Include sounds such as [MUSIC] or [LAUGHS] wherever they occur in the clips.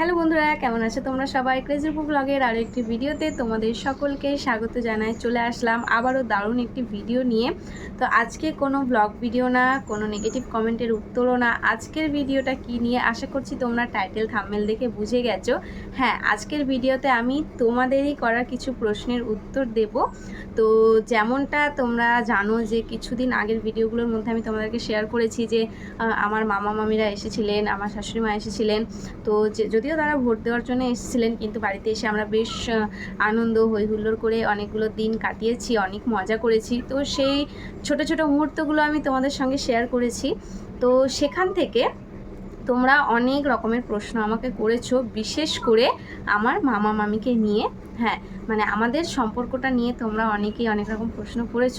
Hello বন্ধুরা, কেমন আছো তোমরা সবাই? ক্রেজি ক্রেজিপু ব্লগের আরও একটি ভিডিওতে তোমাদের সকলকে স্বাগত জানাই। চলে আসলাম আবারও দারুণ একটি ভিডিও নিয়ে। তো আজকে কোনো ব্লগ ভিডিও না, কোনো নেগেটিভ কমেন্টের উত্তরও না। আজকের ভিডিওটা কি নিয়ে আশা করছি তোমরা টাইটেল থাম্বনেল দেখে বুঝে গেছো। হ্যাঁ আজকের ভিডিওতে আমি তোমাদেরই করা কিছু প্রশ্নের উত্তর দেব। তো যেমনটা তোমরা জানো যে কিছুদিন আগের ভিডিওগুলোর মধ্যে আমি তোমাদেরকে শেয়ার করেছি যে আমার মামা মামিরা এসেছিলেন, আমার শাশুড়ি মা এসেছিলেন। তো যে- যদিও তারা ভোট দেওয়ার জন্য এসেছিলেন, কিন্তু বাড়িতে এসে আমরা বেশ আনন্দ হই হুল্লোড় করে অনেকগুলো দিন কাটিয়েছি, অনেক মজা করেছি। তো সেই ছোট ছোট মুহূর্তগুলো আমি তোমাদের সঙ্গে শেয়ার করেছি। তো সেখান থেকে তোমরা অনেক রকমের প্রশ্ন আমাকে করেছ বিশেষ করে আমার মামা মামিকে নিয়ে। হ্যাঁ মানে আমাদের সম্পর্কটা নিয়ে তোমরা অনেকেই অনেক রকম প্রশ্ন করেছ।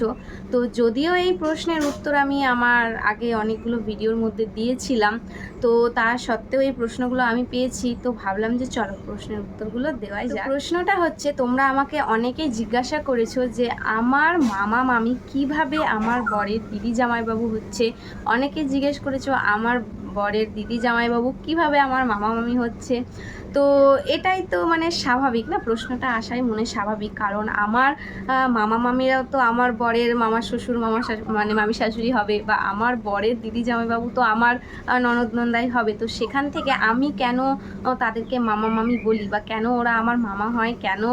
তো যদিও এই প্রশ্নের উত্তর আমি আমার আগে অনেকগুলো ভিডিওর মধ্যে দিয়েছিলাম তো তার সত্ত্বেও এই প্রশ্নগুলো আমি পেয়েছি। তো ভাবলাম যে চলো প্রশ্নের উত্তরগুলো দেওয়াই যায় প্রশ্নটা হচ্ছে তোমরা আমাকে অনেকেই জিজ্ঞাসা করেছ যে আমার মামা মামি কীভাবে আমার বরের দিদি জামাইবাবু হচ্ছে? অনেকে জিজ্ঞেস করেছ আমার বরের দিদি জামাইবাবু কীভাবে আমার মামা মামি হচ্ছে? তো এটাই তো মানে স্বাভাবিক না? প্রশ্নটা আসাই মনে স্বাভাবিক। কারণ আমার মামা মামিরাও তো আমার বরের মামা শ্বশুর, মামা মানে মামি শাশুড়ি হবে বা আমার বরের দিদি জামাইবাবু তো আমার ননদ নন্দাই হবে। তো সেখান থেকে আমি কেন তাদেরকে মামা মামি বলি বা কেন ওরা আমার মামা হয়, কেন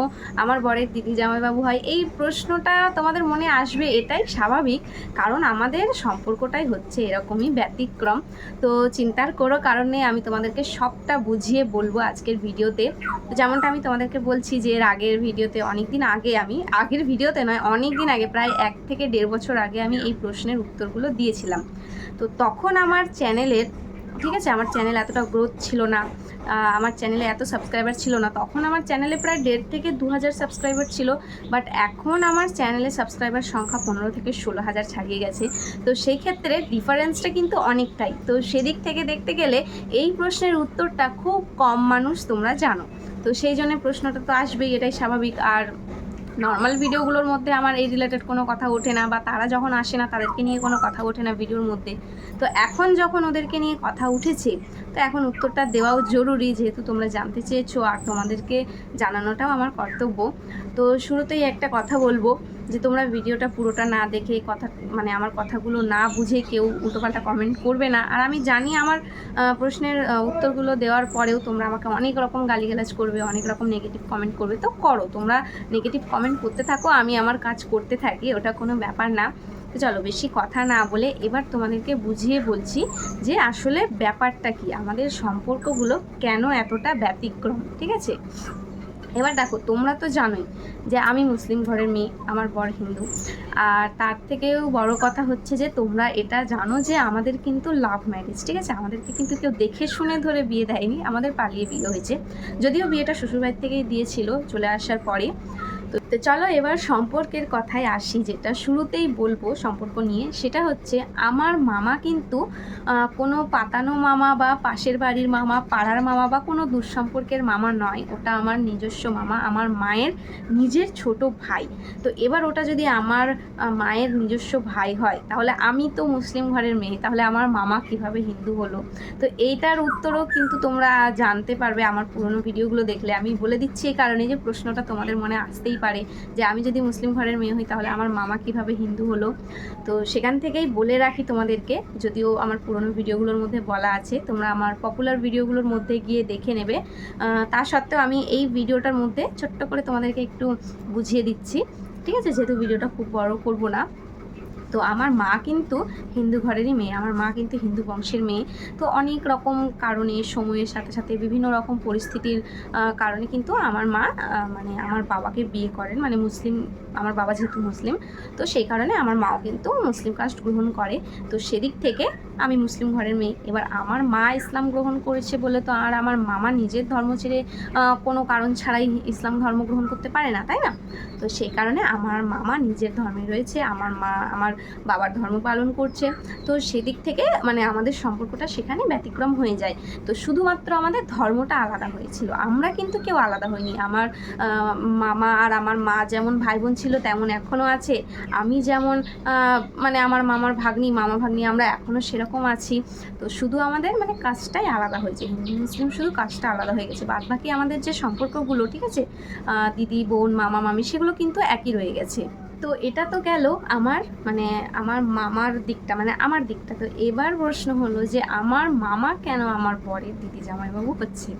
আমার বরের দিদি জামাইবাবু হয়? এই প্রশ্নটা তোমাদের মনে আসবে, এটাই স্বাভাবিক। কারণ আমাদের সম্পর্কটাই হচ্ছে এরকমই ব্যতিক্রম। তো চিন্তার কোনো কারণে আমি তোমাদেরকে সবটা বুঝিয়ে বলব আজকের ভিডিওতে। যেমনটা আমি তোমাদেরকে বলছি যে, এর আগের ভিডিওতে অনেক দিন আগে আমি, আগের ভিডিওতে নয় অনেক দিন আগে, প্রায় এক থেকে দেড় বছর আগে আমি এই প্রশ্নের উত্তরগুলো দিয়েছিলাম। তো তখন আমার চ্যানেলের, ঠিক আছে? আমার চ্যানেল এতটা গ্রোথ ছিল না। আমার চ্যানেলে এত সাবস্ক্রাইবার ছিল না। তখন আমার চ্যানেলে প্রায় দেড় থেকে দু হাজার সাবস্ক্রাইবার ছিল বাট এখন আমার চ্যানেলে সাবস্ক্রাইবার সংখ্যা পনেরো থেকে ষোলো হাজার ছাড়িয়ে গেছে। তো সেই ক্ষেত্রে ডিফারেন্সটা কিন্তু অনেকটাই। তো সেদিক থেকে দেখতে গেলে এই প্রশ্নের উত্তরটা খুব কম মানুষ তোমরা জানো। তো সেই জন্য প্রশ্নটা তো আসবেই, এটাই স্বাভাবিক। আর নর্মাল ভিডিওগুলোর মধ্যে আমার এই রিলেটেড কোনো কথা ওঠে না বা তারা যখন আসে না, তাদেরকে নিয়ে কোনো কথা ওঠে না ভিডিওর মধ্যে। তো এখন যখন ওদেরকে নিয়ে কথা উঠেছে, তো এখন উত্তরটা দেওয়াও জরুরি, যেহেতু তোমরা জানতে চেয়েছো আর তোমাদেরকে জানানোটাও আমার কর্তব্য। তো শুরুতেই একটা কথা বলব। যে তোমরা ভিডিওটা পুরোটা না দেখে কথা মানে আমার কথাগুলো না বুঝে কেউ উল্টোপাল্টা কমেন্ট করবে না। আর আমি জানি আমার প্রশ্নের উত্তরগুলো দেওয়ার পরেও তোমরা আমাকে অনেক রকম গালিগালাজ করবে, অনেক রকম নেগেটিভ কমেন্ট করবে। তো করো, তোমরা নেগেটিভ কমেন্ট করতে থাকো, আমি আমার কাজ করতে থাকি, ওটা কোনো ব্যাপার না। তো চলো, বেশি কথা না বলে এবার তোমাদেরকে বুঝিয়ে বলছি যে আসলে ব্যাপারটা কি, আমাদের সম্পর্কগুলো কেন এতটা ব্যতিক্রম, ঠিক আছে? এবার দেখো, তোমরা তো জানোই যে আমি মুসলিম ঘরের মেয়ে, আমার বর হিন্দু। আর তার থেকেও বড় কথা হচ্ছে যে, তোমরা এটা জানো যে, আমাদের কিন্তু লাভ ম্যারেজ ঠিক আছে? আমাদেরকে কিন্তু কেউ দেখে শুনে ধরে বিয়ে দেয়নি, আমাদের পালিয়ে বিয়ে হয়েছে। যদিও বিয়েটা শ্বশুরবাড়ির থেকেই দিয়েছিল, চলে আসার পরে। তো তো চলো এবার সম্পর্কের কথায় আসি। যেটা শুরুতেই বলব সম্পর্ক নিয়ে, সেটা হচ্ছে আমার মামা কিন্তু কোনো পাতানো মামা বা পাশের বাড়ির মামা, পাড়ার মামা বা কোনো দুঃসম্পর্কের মামা নয়। ওটা আমার নিজস্ব মামা, আমার মায়ের নিজের ছোট ভাই। তো এবার ওটা যদি আমার মায়ের নিজস্ব ভাই হয়, তাহলে আমি তো মুসলিম ঘরের মেয়ে, তাহলে আমার মামা কীভাবে হিন্দু হলো? তো এইটার উত্তরও কিন্তু তোমরা জানতে পারবে আমার পুরনো ভিডিওগুলো দেখলে। আমি বলে দিচ্ছি এই কারণে যে প্রশ্নটা তোমাদের মনে আসতেই পারে যে আমি যদি মুসলিম ঘরের মেয়ে হই তাহলে আমার মামা কীভাবে হিন্দু হলো? তো সেখান থেকেই বলে রাখি তোমাদেরকে, যদিও আমার পুরনো ভিডিওগুলোর মধ্যে বলা আছে, তোমরা আমার পপুলার ভিডিওগুলোর মধ্যে গিয়ে দেখে নেবে। তা সত্ত্বেও আমি এই ভিডিওটার মধ্যে ছোট্ট করে তোমাদেরকে একটু বুঝিয়ে দিচ্ছি। ঠিক আছে? যেহেতু ভিডিওটা খুব বড় করব না। তো আমার মা কিন্তু হিন্দু ঘরেরই মেয়ে, আমার মা কিন্তু হিন্দু বংশের মেয়ে। তো অনেক রকম কারণে, সময়ের সাথে সাথে বিভিন্ন রকম পরিস্থিতির কারণে কিন্তু আমার মা মানে আমার বাবাকে বিয়ে করেন মানে মুসলিম, আমার বাবা যেহেতু মুসলিম, তো সেই কারণে আমার মাও কিন্তু মুসলিম কাস্ট গ্রহণ করে। তো সেদিক থেকে আমি মুসলিম ঘরের মেয়ে। এবার আমার মা ইসলাম গ্রহণ করেছে বলে তো আর আমার মামা নিজের ধর্ম ছেড়ে কোনো কারণ ছাড়াই ইসলাম ধর্ম গ্রহণ করতে পারে না, তাই না? তো সেই কারণে আমার মামা নিজের ধর্মে রয়েছে। আমার মা, আমার বাবার ধর্ম পালন করছে। তো সেদিক থেকে মানে আমাদের সম্পর্কটা সেখানে ব্যতিক্রম হয়ে যায়। তো শুধুমাত্র আমাদের ধর্মটা আলাদা হয়েছিল। আমরা কিন্তু কেউ আলাদা হইনি। আমার মামা আর আমার মা যেমন ভাই বোন ছিল তেমন এখনও আছে। আমি যেমন মানে আমার মামার ভাগ্নি, মামা ভাগ্নি, আমরা এখনও সেরকম আছি। তো শুধু আমাদের মানে কাজটাই আলাদা হয়েছে হিন্দু, মুসলিম শুধু কাজটা আলাদা হয়ে গেছে। বাদ বাকি আমাদের যে সম্পর্কগুলো, ঠিক আছে? দিদি, বোন, মামা, মামি, সেগুলো কিন্তু একই রয়ে গেছে। তো এটা তো গেল আমার মানে আমার মামার দিকটা মানে আমার দিকটা। তো এবার প্রশ্ন হলো যে আমার মামা কেন আমার বরের দিদি জামাইবাবু হচ্ছে?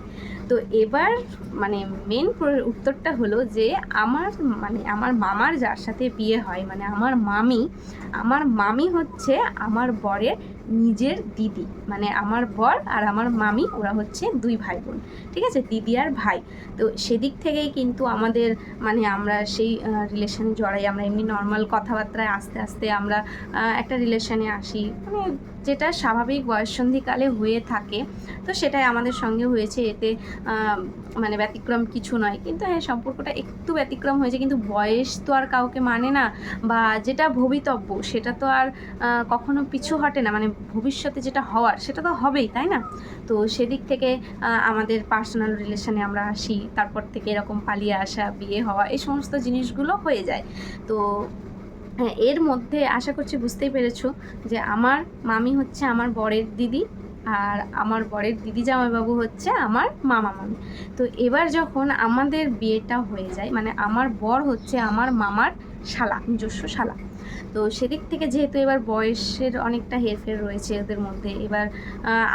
তো এবার মানে মেন উত্তরটা হলো যে আমার মানে আমার মামার যার সাথে বিয়ে হয় মানে আমার মামি আমার মামি হচ্ছে আমার বরের নিজের দিদি মানে আমার বর আর আমার মামি, ওরা হচ্ছে দুই ভাই বোন ঠিক আছে? দিদি আর ভাই। তো সেদিক থেকেই কিন্তু আমাদের মানে আমরা সেই রিলেশনে জড়াই। আমরা এমনি নর্মাল কথাবার্তায় আস্তে আস্তে আমরা একটা রিলেশনে আসি। মানে যেটা স্বাভাবিক বয়ঃসন্ধিকালে হয়ে থাকে, তো সেটাই আমাদের সঙ্গে হয়েছে। এতে মানে ব্যতিক্রম কিছু নয়। কিন্তু হ্যাঁ সম্পর্কটা একটু ব্যতিক্রম হয়েছে, কিন্তু বয়স তো আর কাউকে মানে না, বা যেটা ভবিতব্য সেটা তো আর কখনো পিছু হটে না। মানে ভবিষ্যতে যেটা হওয়ার সেটা তো হবেই, তাই না? তো সেদিক থেকে আমাদের পার্সোনাল রিলেশনে আমরা আসি, তারপর থেকে এরকম পালিয়ে আসা, বিয়ে হওয়া, এই সমস্ত জিনিসগুলো হয়ে যায়। তো হ্যাঁ এর মধ্যে আশা করছি বুঝতেই পেরেছ যে আমার মামি হচ্ছে আমার বরের দিদি আর আমার বরের দিদি জামাইবাবু হচ্ছে আমার মামা মামি। তো এবার যখন আমাদের বিয়েটা হয়ে যায় মানে আমার বর হচ্ছে আমার মামার শালা, নিজস্ব শালা। তো সেদিক থেকে যেহেতু এবার বয়সের অনেকটা হেরফের রয়েছে ওদের মধ্যে, এবার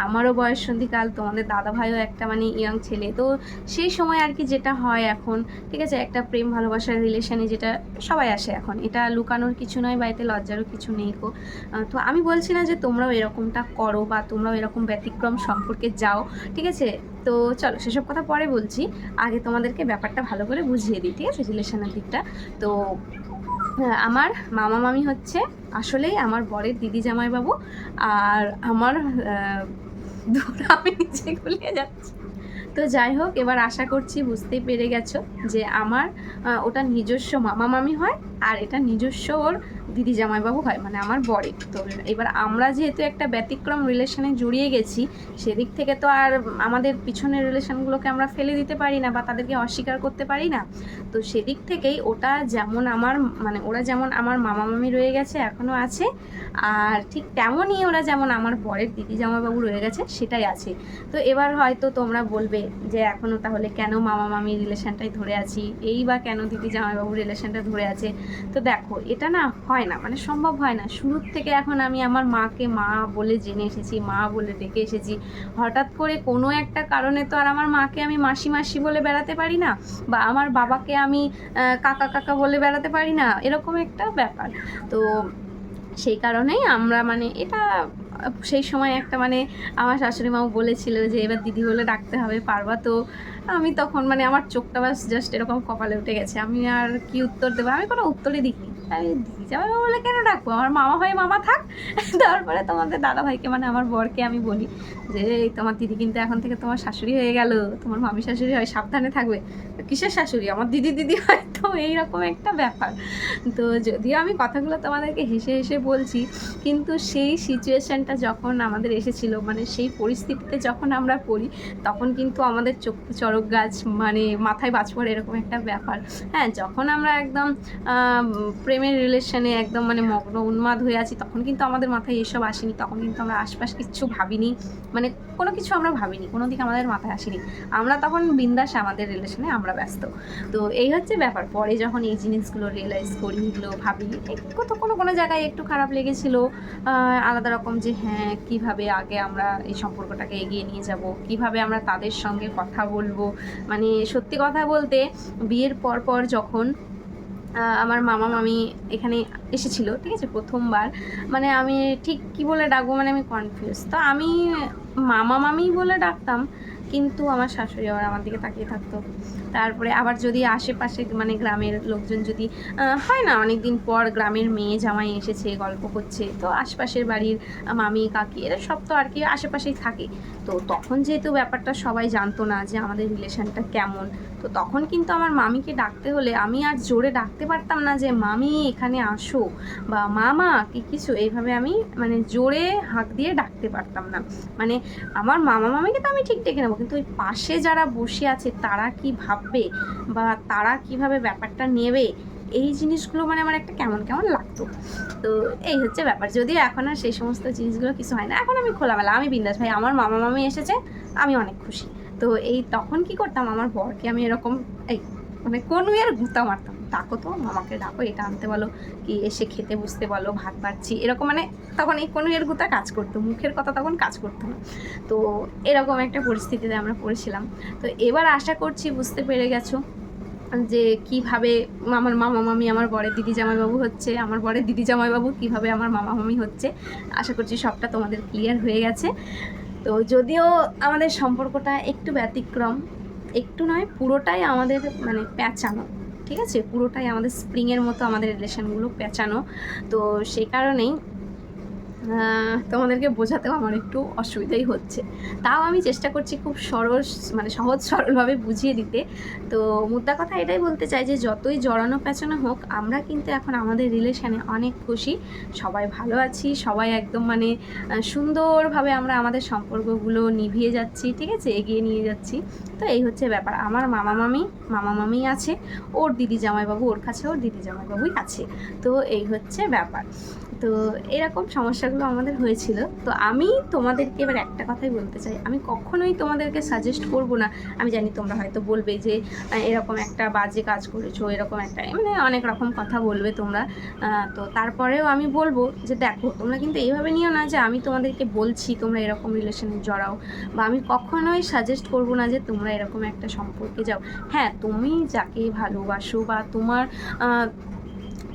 আমারও বয়স সন্ধিকাল, তোমাদের দাদা ভাইও একটা মানে ইয়াং ছেলে। তো সেই সময় আর কি যেটা হয় এখন, ঠিক আছে, একটা প্রেম, ভালোবাসার রিলেশনে যেটা সবাই আসে এখন। এটা লুকানোর কিছু নয় বা এতে লজ্জারও কিছু নেই কো তো আমি বলছি না যে তোমরাও এরকমটা করো বা তোমরাও এরকম ব্যতিক্রম সম্পর্কে যাও, ঠিক আছে? তো চলো, সেসব কথা পরে বলছি। আগে তোমাদেরকে ব্যাপারটা ভালো করে বুঝিয়ে দিই, ঠিক আছে রিলেশনের দিকটা। তো আমার মামা মামি হচ্ছে আসলেই আমার বরের দিদি জামাইবাবু আর আমার ধুর, আমি নিচে গুলিয়ে যাচ্ছি। তো যাই হোক এবার আশা করছি বুঝতেই পেরে গেছো যে আমার ওটা নিজস্ব মামা মামি হয় আর এটা নিজস্ব ওর দিদি জামাইবাবু হয় মানে আমার বরে তো এবার আমরা যেহেতু একটা ব্যতিক্রম রিলেশনে জড়িয়ে গেছি, সেদিক থেকে তো আর আমাদের পিছনের রিলেশনগুলোকে আমরা ফেলে দিতে পারি না বা তাদেরকে অস্বীকার করতে পারি না। তো সেদিক থেকেই ওটা যেমন আমার মানে ওরা যেমন আমার মামা মামি রয়ে গেছে এখনও আছে। আর ঠিক তেমনই ওরা যেমন আমার বরের দিদি জামাইবাবু রয়ে গেছে, সেটাই আছে। তো এবার হয়তো তোমরা বলবে যে এখনও তাহলে কেন মামা মামি রিলেশনটাই ধরে আছি? এই বা কেন দিদি জামাইবাবু রিলেশনটা ধরে আছে? তো দেখো, এটা না হয় না মানে সম্ভব হয় না। শুরুর থেকে এখন আমি আমার মাকে মা বলে জেনে এসেছি, মা বলে ডেকে এসেছি। হঠাৎ করে কোনো একটা কারণে তো আর আমার মাকে আমি মাসি মাসি বলে বেড়াতে পারি না, বা আমার বাবাকে আমি কাকা কাকা বলে বেড়াতে পারি না, এরকম একটা ব্যাপার। তো সেই কারণেই আমরা মানে এটা, সেই সময় একটা মানে আমার শাশুড়ি মাও বলেছিল যে, এবার দিদি বলে ডাকতে হবে, পারবা তো? আমি তখন মানে আমার চোখটা বাস জাস্ট এরকম কপালে উঠে গেছে। আমি আর কি উত্তর দেবো? আমি কোনো উত্তরই দিইনি। আমি দিদি যাবে বলে কেন ডাকবো? আমার মামা হয় মামা থাক। [LAUGHS] তারপরে তোমাদের দাদা ভাইকে মানে আমার বরকে আমি বলি যে, এই তোমার দিদি কিন্তু এখন থেকে তোমার শাশুড়ি হয়ে গেল। তোমার মামি শাশুড়ি হয়, সাবধানে থাকবে। কিসের শাশুড়ি? আমার দিদি দিদি হয় তো এইরকম একটা ব্যাপার। তো যদিও আমি কথাগুলো তোমাদেরকে হেসে হেসে বলছি, কিন্তু সেই সিচুয়েশনটা যখন আমাদের এসেছিল মানে সেই পরিস্থিতিতে যখন আমরা পড়ি, তখন কিন্তু আমাদের চোখ চড়ক গাছ মানে মাথায় বাজ পড়ে এরকম একটা ব্যাপার। হ্যাঁ যখন আমরা একদম প্রেমের রিলেশনে একদম মানে মগ্ন, উন্মাদ হয়ে আছি, তখন কিন্তু আমাদের মাথায় এসব আসেনি, তখন কিন্তু আমরা আশপাশ কিচ্ছু ভাবিনি। মানে কোনো কিছু আমরা ভাবিনি, কোনো দিকে আমাদের মাথায় আসেনি। আমরা তখন বিন্দাস আমাদের রিলেশনে আমরা ব্যস্ত। তো এই হচ্ছে ব্যাপার। পরে যখন এই জিনিসগুলো রিয়েলাইজ করি, এগুলো ভাবি, একটু তো কোনো কোনো জায়গায় একটু খারাপ লেগেছিল আলাদা রকম যে হ্যাঁ কীভাবে আগে আমরা এই সম্পর্কটাকে এগিয়ে নিয়ে যাব, কীভাবে আমরা তাদের সঙ্গে কথা বলব মানে সত্যি কথা বলতে বিয়ের পর পর যখন আমার মামা মামি এখানে এসেছিল, ঠিক আছে, প্রথমবার মানে আমি ঠিক কি বলে ডাকবো মানে আমি কনফিউজ তো আমি মামা মামি বলে ডাকতাম কিন্তু আমার শাশুড়ি আবার আমার দিকে তাকিয়ে থাকতো। তারপরে আবার যদি আশেপাশে মানে গ্রামের লোকজন যদি হয় না অনেক দিন পর গ্রামের মেয়ে জামাই এসেছে, গল্প করছে, তো আশপাশের বাড়ির মামি, কাকি এরা সব তো আর কি আশেপাশেই থাকে। তো তখন যেহেতু ব্যাপারটা সবাই জানতো না যে আমাদের রিলেশনটা কেমন, তো তখন কিন্তু আমার মামিকে ডাকতে হলে আমি আর জোরে ডাকতে পারতাম না যে, মামি, এখানে আসো বা, মামা, কি কিছু? এইভাবে আমি মানে জোরে হাঁক দিয়ে ডাকতে পারতাম না। মানে আমার মামা, মামিকে তো আমি ঠিক ডেকে নেব। কিন্তু ওই পাশে যারা বসে আছে, তারা কি ভাববে বা তারা কীভাবে ব্যাপারটা নেবে? এই জিনিসগুলো মানে আমার একটা কেমন কেমন লাগতো। তো এই হচ্ছে ব্যাপার। যদিও এখন আর সেই সমস্ত জিনিসগুলো কিছু হয় না। এখন আমি খোলামেলা, আমি বিন্দাস ভাই, আমার মামা মামি এসেছে, আমি অনেক খুশি। তো এই তখন কি করতাম? আমার বরকে আমি এরকম, এই মানে কোন মেয়ের গুতা মারতাম। ডাকো তো, মামাকে ডাকো, এটা আনতে বলো, কি এসে খেতে বুঝতে বলো, ভাত পাচ্ছি এরকম মানে তখন এই কোনো এর গুতা কাজ করতো, মুখের কথা তখন কাজ করতো না। তো এরকম একটা পরিস্থিতিতে আমরা পড়েছিলাম। তো এবার আশা করছি বুঝতে পেরে গেছো যে কীভাবে আমার মামা মামি আমার বরের দিদি জামাইবাবু হচ্ছে, আমার বরের দিদি জামাইবাবু কীভাবে আমার মামা মামি হচ্ছে, আশা করছি সবটা তোমাদের ক্লিয়ার হয়ে গেছে। তো যদিও আমাদের সম্পর্কটা একটু ব্যতিক্রম, একটু নয়, পুরোটাই আমাদের মানে প্যাঁচানো। ঠিক আছে? পুরোটাই আমাদের স্প্রিংয়ের মতো আমাদের রিলেশনগুলো পেঁচানো। তো সেই কারণেই তোমাদেরকে বোঝাতেও আমার একটু অসুবিধাই হচ্ছে। তাও আমি চেষ্টা করছি খুব সরল মানে সহজ সরলভাবে বুঝিয়ে দিতে। তো মুদ্রা কথা এটাই বলতে চাই যে, যতই জড়ানো পেঁচানো হোক, আমরা কিন্তু এখন আমাদের রিলেশানে অনেক খুশি। সবাই ভালো আছি, সবাই একদম মানে সুন্দরভাবে আমরা আমাদের সম্পর্কগুলো নিভিয়ে যাচ্ছি, ঠিক আছে? এগিয়ে নিয়ে যাচ্ছি। তো এই হচ্ছে ব্যাপার। আমার মামা মামি মামা মামি আছে, ওর দিদি জামাইবাবু ওর কাছে ওর দিদি জামাইবাবুই আছে। তো এই হচ্ছে ব্যাপার। তো এরকম সমস্যাগুলো আমাদের হয়েছিল। তো আমি তোমাদেরকে এবার একটা কথাই বলতে চাই। আমি কখনোই তোমাদেরকে সাজেস্ট করব না। আমি জানি তোমরা হয়তো বলবে যে এরকম একটা বাজে কাজ করেছ, এরকম একটা মানে অনেক রকম কথা বলবে তোমরা। তো তারপরেও আমি বলব যে দেখো, তোমরা কিন্তু এইভাবে নিও না যে আমি তোমাদেরকে বলছি, তোমরা এরকম রিলেশনে জড়াও। বা আমি কখনোই সাজেস্ট করব না যে তোমরা এরকম একটা সম্পর্কে যাও। হ্যাঁ তুমি যাকে ভালোবাসো বা তোমার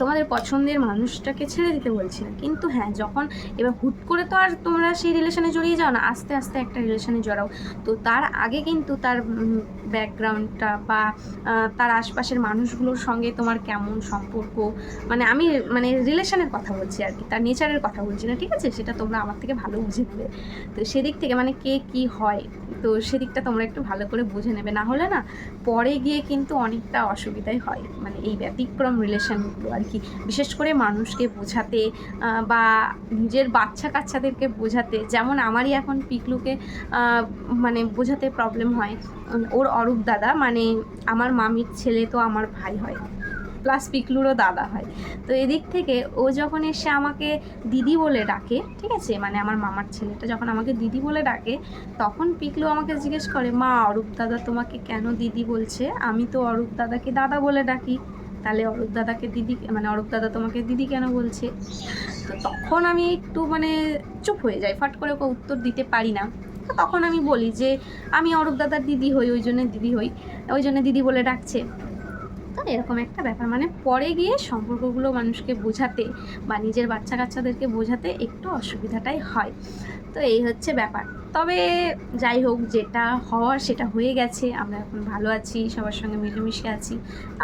তোমাদের পছন্দের মানুষটাকে ছেড়ে দিতে বলছি না। কিন্তু হ্যাঁ যখন এবার হুট করে তো আর তোমরা সেই রিলেশনে জড়িয়ে যাও না, আস্তে আস্তে একটা রিলেশনে জড়াও। তো তার আগে কিন্তু তার ব্যাকগ্রাউন্ডটা বা তার আশপাশের মানুষগুলোর সঙ্গে তোমার কেমন সম্পর্ক? মানে আমি মানে রিলেশনের কথা বলছি আর কি, তার নেচারের কথা বলছি না, ঠিক আছে? সেটা তোমরা আমার থেকে ভালো বুঝে নেবে। তো সেদিক থেকে মানে কে কি হয়, তো সেদিকটা তোমরা একটু ভালো করে বুঝে নেবে। না হলে না, পরে গিয়ে কিন্তু অনেকটা অসুবিধাই হয় মানে এই ব্যতিক্রম রিলেশনগুলো আর কি। বিশেষ করে মানুষকে বোঝাতে বা নিজের বাচ্চা কাচ্চাদেরকে বোঝাতে। যেমন আমারই এখন পিকলুকে মানে বোঝাতে প্রবলেম হয়। ওর অরূপ দাদা মানে আমার মামির ছেলে তো আমার ভাই হয়। প্লাস পিকলুরও দাদা হয়। তো এদিক থেকে ও যখন এসে আমাকে দিদি বলে ডাকে, ঠিক আছে? মানে আমার মামার ছেলেটা যখন আমাকে দিদি বলে ডাকে, তখন পিকলু আমাকে জিজ্ঞেস করে, মা, অরূপ দাদা তোমাকে কেন দিদি বলছে? আমি তো অরূপ দাদাকে দাদা বলে ডাকি। তাহলে অরূপ দাদাকে দিদি মানে অরূপ দাদা তোমাকে দিদি কেন বলছে? তো তখন আমি একটু মানে চুপ হয়ে যাই, ফট করে ওকে উত্তর দিতে পারি না। তো তখন আমি বলি যে, আমি অরূপ দাদার দিদি হই, ওই জন্য দিদি হই, ওই জন্য দিদি বলে ডাকছে। তো এরকম একটা ব্যাপার। মানে পরে গিয়ে সম্পর্কগুলো মানুষকে বোঝাতে বা নিজের বাচ্চা কাচ্চাদেরকে বোঝাতে একটু অসুবিধাটাই হয়। তো এই হচ্ছে ব্যাপার। তবে যাই হোক, যেটা হওয়ার সেটা হয়ে গেছে। আমরা এখন ভালো আছি, সবার সঙ্গে মিলেমিশে আছি,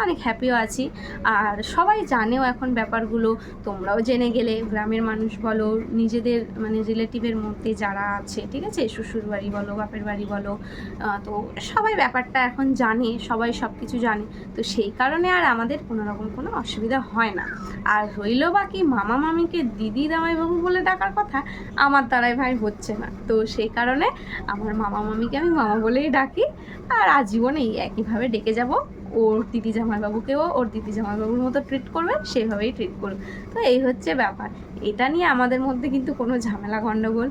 অনেক হ্যাপিও আছি। আর সবাই জানেও এখন ব্যাপারগুলো, তোমরাও জেনে গেলে, গ্রামের মানুষ বলো, নিজেদের মানে রিলেটিভের মধ্যে যারা আছে, ঠিক আছে? শ্বশুর বাড়ি বলো, বাপের বাড়ি বলো তো সবাই ব্যাপারটা এখন জানে, সবাই সব কিছু জানে। তো সেই কারণে আর আমাদের কোনো রকম কোনো অসুবিধা হয় না। আর রইল বাকি মামা মামিকে দিদি জামাইবাবু বলে ডাকার কথা, আমার দ্বারাই ভাই হচ্ছে না। তো সেই কারণে আমার মামা মামিকে আমি মামা বলেই ডাকি। আর আজীবন এই একইভাবে ডেকে যাব। ওর দিদি জামাইবাবুকেও ওর দিদি জামাইবাবুর মতো ট্রিট করবে সেভাবেই ট্রিট করবে। তো এই হচ্ছে ব্যাপার। এটা নিয়ে আমাদের মধ্যে কিন্তু কোনো ঝামেলা গণ্ডগোল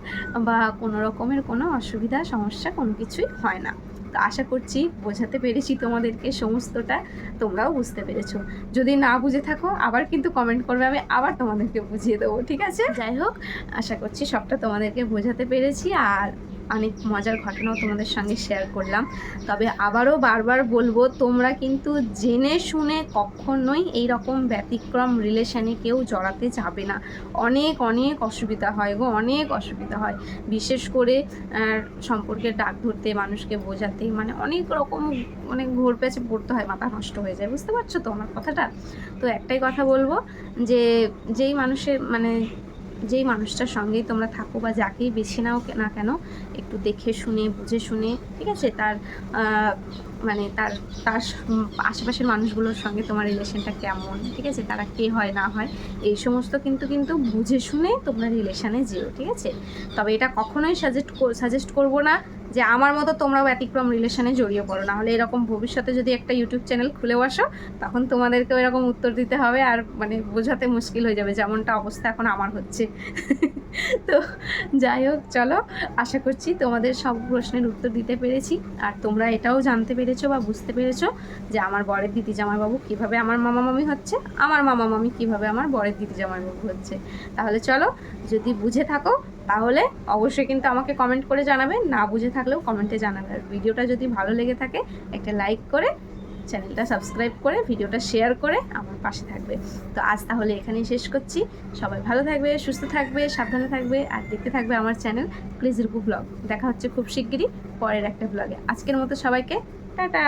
বা কোনো রকমের কোনো অসুবিধা, সমস্যা কোনো কিছুই হয় না। তো আশা করছি বোঝাতে পেরেছি তোমাদেরকে সমস্তটা তোমরাও বুঝতে পেরেছ। যদি না বুঝে থাকো আবার কিন্তু কমেন্ট করবে আমি আবার তোমাদেরকে বুঝিয়ে দেবো ঠিক আছে? যাই হোক। আশা করছি সবটা তোমাদেরকে বোঝাতে পেরেছি আর অনেক মজার ঘটনাও তোমাদের সঙ্গে শেয়ার করলাম। তবে আবারও বারবার বলব, তোমরা কিন্তু জেনে শুনে কখনোই এই রকম ব্যতিক্রম রিলেশনে কেউ জড়াতে যাবে না। অনেক অনেক অসুবিধা হয় গো, অনেক অসুবিধা হয়। বিশেষ করে সম্পর্কে ডাক ধরতে, মানুষকে বোঝাতে মানে অনেক রকম মানে ঘোর পেঁচে পড়তে হয়, মাথা নষ্ট হয়ে যায়। বুঝতে পারছ তো আমার কথাটা? তো একটাই কথা বলব যে, যেই মানুষের মানে যেই মানুষটার সঙ্গেই তোমরা থাকো বা যাকেই বেছে নাও না কেন, একটু দেখে শুনে, বুঝে শুনে, ঠিক আছে? তার মানে তার তার আশেপাশের মানুষগুলোর সঙ্গে তোমার রিলেশনটা কেমন? ঠিক আছে? তারা কে হয়, না হয়? এই সমস্ত কিন্তু কিন্তু বুঝে শুনে তোমরা রিলেশানে যেও, ঠিক আছে? তবে এটা কখনোই সাজেস্ট সাজেস্ট করব না। যে আমার মতো তোমরাও ব্যতিক্রম রিলেশনে জড়িয়ে পড়ো। নাহলে এরকম ভবিষ্যতে যদি একটা ইউটিউব চ্যানেল খুলেও আসো তখন তোমাদেরকেও এরকম উত্তর দিতে হবে আর মানে বোঝাতে মুশকিল হয়ে যাবে, যেমনটা অবস্থা এখন আমার হচ্ছে। তো যাই হোক, চলো, আশা করছি তোমাদের সব প্রশ্নের উত্তর দিতে পেরেছি। আর তোমরা এটাও জানতে পেরেছ বা বুঝতে পেরেছ যে আমার বরের দিদি জামাইবাবু কীভাবে আমার মামা মামি হচ্ছে, আমার মামা মামি কীভাবে আমার বরের দিদি জামাইবাবু হচ্ছে। তাহলে চলো, যদি বুঝে থাকো তাহলে অবশ্যই কিন্তু আমাকে কমেন্ট করে জানাবে না বুঝে থাকলেও কমেন্টে জানাবে আর ভিডিওটা যদি ভালো লেগে থাকে, একটা লাইক করে, চ্যানেলটা সাবস্ক্রাইব করে, ভিডিওটা শেয়ার করে আমার পাশে থাকবে। তো আজ তাহলে এখানেই শেষ করছি। সবাই ভালো থাকবে, সুস্থ থাকবে, সাবধানে থাকবে, আর দেখতে থাকবে আমার চ্যানেল প্লিজ রূপু ব্লগ দেখা হচ্ছে খুব শিগগিরই পরের একটা ব্লগে আজকের মতো সবাইকে, টাটা!